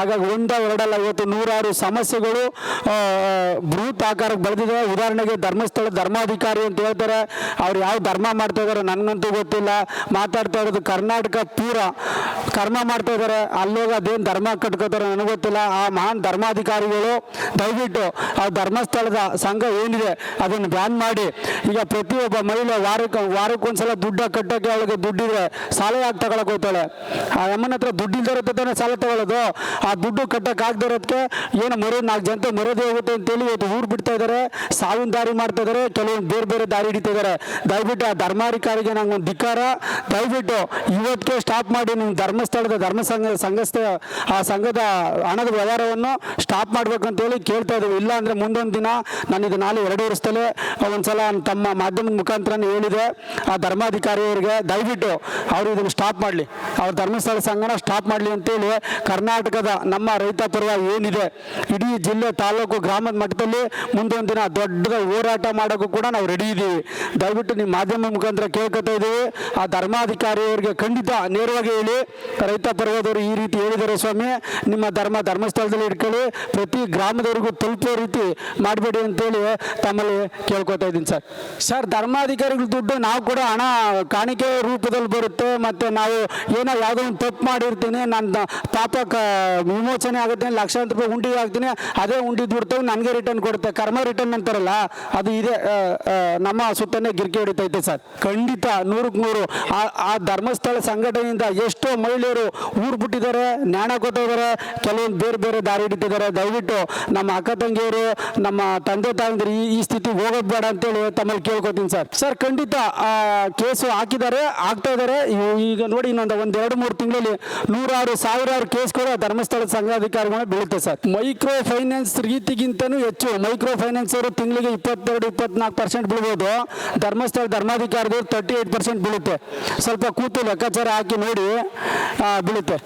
ಹಾಗಾಗಿ ಒಂದ, ಎರಡಲ್ಲ, ಇವತ್ತು ನೂರಾರು ಸಮಸ್ಯೆಗಳು ಬೃಹತ್ ಆಕಾರಕ್ಕೆ ಬೆಳೆದಿದೆ. ಉದಾಹರಣೆಗೆ ಧರ್ಮಸ್ಥಳ ಧರ್ಮಾಧಿಕಾರಿ ಅಂತ ಹೇಳ್ತಾರೆ. ಅವ್ರು ಯಾವ ಧರ್ಮ ಮಾಡ್ತಾ ಇದಾರೆ ನನಗಂತೂ ಗೊತ್ತಿಲ್ಲ. ಮಾತಾಡ್ತಾ ಇರೋದು ಕರ್ನಾಟಕ ಪೂರ. ಕರ್ಮ ಮಾಡ್ತಾ ಇದ್ದಾರೆ. ಅಲ್ಲೋಗಿ ಅದೇನು ಧರ್ಮ ಕಟ್ಕೋತಾರೆ ನನಗೆ ಗೊತ್ತಿಲ್ಲ. ಆ ಮಹಾನ್ ಧರ್ಮಾಧಿಕಾರಿಗಳು, ದಯವಿಟ್ಟು ಆ ಧರ್ಮಸ್ಥಳದ ಸಂಘ ಏನಿದೆ ಅದನ್ನು ಬ್ಯಾನ್ ಮಾಡಿ. ಈಗ ಪ್ರತಿಯೊಬ್ಬ ಮಹಿಳೆ ವಾರಕ್ಕೆ, ವಾರಕ್ಕೊಂದ್ಸಲ ದುಡ್ಡ ಕಟ್ಟೋಕ್ಕೆ ಅವಳಿಗೆ ದುಡ್ಡಿದ್ರೆ ಸಾಲ ಯಾಕೆ ತಗೊಳಕ್ ಹೋಗ್ತಾಳೆ ಆ ಅಮ್ಮನ ಹತ್ರ ದುಡ್ಡಿಲ್ದಿರೋ ಸಾಲ ತಗೊಳ್ಳೋದು? ದುಡ್ಡು ಕಟ್ಟಕ್ಕೆ ಆಗದೆ ಇರೋದಕ್ಕೆ ಏನು ಮರ ನಾಲ್ಕು ಜನತೆ ಮರೋದೇ ಹೋಗುತ್ತೆ ಅಂತೇಳಿ ಇವತ್ತು ಊರು ಬಿಡ್ತಾ ಇದ್ದಾರೆ ಸಾವಿನ ದಾರಿ ಮಾಡ್ತಾ ಇದ್ದಾರೆ ಕೆಲವೊಂದು ಬೇರೆ ಬೇರೆ ದಾರಿ ಹಿಡಿತಾ ಇದ್ದಾರೆ ದಯವಿಟ್ಟು ಆ ಧರ್ಮಾಧಿಕಾರಿಗೆ ನಂಗೆ ಒಂದು ಧಿಕ್ಕಾರ. ದಯವಿಟ್ಟು ಇವತ್ತಿಗೆ ಸ್ಟಾಪ್ ಮಾಡಿ ನಿಮ್ಮ ಧರ್ಮಸ್ಥಳದ ಧರ್ಮ ಸಂಘ, ಸಂಘಸ್ಥ, ಆ ಸಂಘದ ಹಣದ ವ್ಯವಹಾರವನ್ನು ಸ್ಟಾಪ್ ಮಾಡ್ಬೇಕು ಅಂತೇಳಿ ಕೇಳ್ತಾ ಇದ್ದೀವಿ ಇಲ್ಲ ಅಂದರೆ ಮುಂದೊಂದು ದಿನ ನಾನು ಇದು ನಾಳೆ ಎರಡು ವರ್ಷದಲ್ಲೇ ಒಂದ್ಸಲ ತಮ್ಮ ಮಾಧ್ಯಮದ ಮುಖಾಂತರನೇ ಹೇಳಿದೆ. ಆ ಧರ್ಮಾಧಿಕಾರಿಯವರಿಗೆ ದಯವಿಟ್ಟು ಅವರು ಇದನ್ನು ಸ್ಟಾಪ್ ಮಾಡಲಿ. ಅವ್ರ ಧರ್ಮಸ್ಥಳ ಸಂಘನ ಸ್ಟಾಪ್ ಮಾಡಲಿ ಅಂತೇಳಿ ಕರ್ನಾಟಕದ ನಮ್ಮ ರೈತ ಪರ್ವ ಏನಿದೆ, ಇಡೀ ಜಿಲ್ಲೆ ತಾಲೂಕು ಗ್ರಾಮದ ಮಟ್ಟದಲ್ಲಿ ಮುಂದೊಂದು ದಿನ ದೊಡ್ಡದ ಹೋರಾಟ ಮಾಡೋಕ್ಕೂ ಕೂಡ ನಾವು ರೆಡಿ ಇದ್ದೀವಿ ದಯವಿಟ್ಟು ನಿಮ್ಮ ಮಾಧ್ಯಮ ಮುಖಾಂತರ ಕೇಳ್ಕೊತಾ ಇದ್ದೀವಿ. ಆ ಧರ್ಮಾಧಿಕಾರಿಯವರಿಗೆ ಖಂಡಿತ ನೇರವಾಗಿ ಹೇಳಿ, ರೈತ ಪರ್ವದವರು ಈ ರೀತಿ ಹೇಳಿದ್ದಾರೆ ಸ್ವಾಮಿ, ನಿಮ್ಮ ಧರ್ಮ ಧರ್ಮಸ್ಥಳದಲ್ಲಿ ಇಟ್ಕೊಳ್ಳಿ, ಪ್ರತಿ ಗ್ರಾಮದವರೆಗೂ ತಲುಪೋ ರೀತಿ ಮಾಡಬೇಡಿ ಅಂತೇಳಿ ತಮ್ಮಲ್ಲಿ ಕೇಳ್ಕೊತಾ ಇದ್ದೀನಿ ಸರ್. ಸರ್, ಧರ್ಮಾಧಿಕಾರಿಗಳ ದುಡ್ಡು ನಾವು ಕೂಡ ಹಣ ಕಾಣಿಕೆ ರೂಪದಲ್ಲಿ ಬರುತ್ತೆ, ಮತ್ತು ನಾವು ಏನೋ ಯಾವುದೋ ಒಂದು ತಪ್ಪು ಮಾಡಿರ್ತೀನಿ, ನನ್ನ ಪಾಪ ವಿಮೋಚನೆ ಆಗುತ್ತೆ ಲಕ್ಷಾಂತರ ರೂಪಾಯಿ ಉಂಡಿಗೆ ಹಾಕ್ತೀನಿ, ಅದೇ ಉಂಡಿ ದುಡ್ಡು ನನಗೆ ರಿಟರ್ನ್ ಕೊಡುತ್ತೆ. ಕರ್ಮ ರಿಟರ್ನ್ ಅಂತಾರಲ್ಲ, ಅದು ಇದೆ ನಮ್ಮ ಸುತ್ತನೇ ಗಿರ್ಕಿ ಹೊಡಿತೈತೆ ಸರ್. ಖಂಡಿತ ನೂರಕ್ಕೆ ನೂರು. ಆ ಧರ್ಮಸ್ಥಳ ಸಂಘಟನೆಯಿಂದ ಎಷ್ಟೋ ಮಹಿಳೆಯರು ಊರು ಬಿಟ್ಟಿದ್ದಾರೆ, ನ್ಯಾಣ ಕೊಟ್ಟಿದ್ದಾರೆ ಕೆಲವೊಂದು ಬೇರೆ ಬೇರೆ ದಾರಿ ಹಿಡಿತಿದ್ದಾರೆ. ದಯವಿಟ್ಟು ನಮ್ಮ ಅಕ್ಕ ತಂಗಿಯರು, ನಮ್ಮ ತಂದೆ ತಾಯಂದಿರು ಈ ಸ್ಥಿತಿಗೆ ಹೋಗೋದು ಬೇಡ ಅಂತೇಳಿ ತಮ್ಮಲ್ಲಿ ಕೇಳ್ಕೊತೀನಿ ಸರ್. ಸರ್, ಖಂಡಿತ ಕೇಸು ಹಾಕಿದ್ದಾರೆ, ಆಗ್ತಾ ಇದ್ದಾರೆ. ಈಗ ನೋಡಿ ಇನ್ನೊಂದು ಒಂದು ಎರಡು ಮೂರು ತಿಂಗಳಲ್ಲಿ ನೂರಾರು, ಸಾವಿರಾರು ಕೇಸ್ಗಳು ಧರ್ಮಸ್ಥಳ ಸಂಘಾಧಿಕಾರಿಗಳು ಬೀಳುತ್ತೆ ಸರ್. ಮೈಕ್ರೋ ಫೈನಾನ್ಸ್ ರೀತಿಗಿಂತನೂ ಹೆಚ್ಚು. ಮೈಕ್ರೋ ಫೈನಾನ್ಸ್ ಅವರು ತಿಂಗಳಿಗೆ ಇಪ್ಪತ್ತೆರಡು, ಇಪ್ಪತ್ನಾಲ್ಕು ಪರ್ಸೆಂಟ್ ಬೀಳ್ಬೋದು. ಧರ್ಮಸ್ಥಳ ಧರ್ಮಾಧಿಕಾರಿಗಳು ತರ್ಟಿ ಏಟ್ ಪರ್ಸೆಂಟ್ ಬೀಳುತ್ತೆ. ಸ್ವಲ್ಪ ಕೂತು ಲೆಕ್ಕಾಚಾರ ಹಾಕಿ ನೋಡಿ ಬೀಳುತ್ತೆ.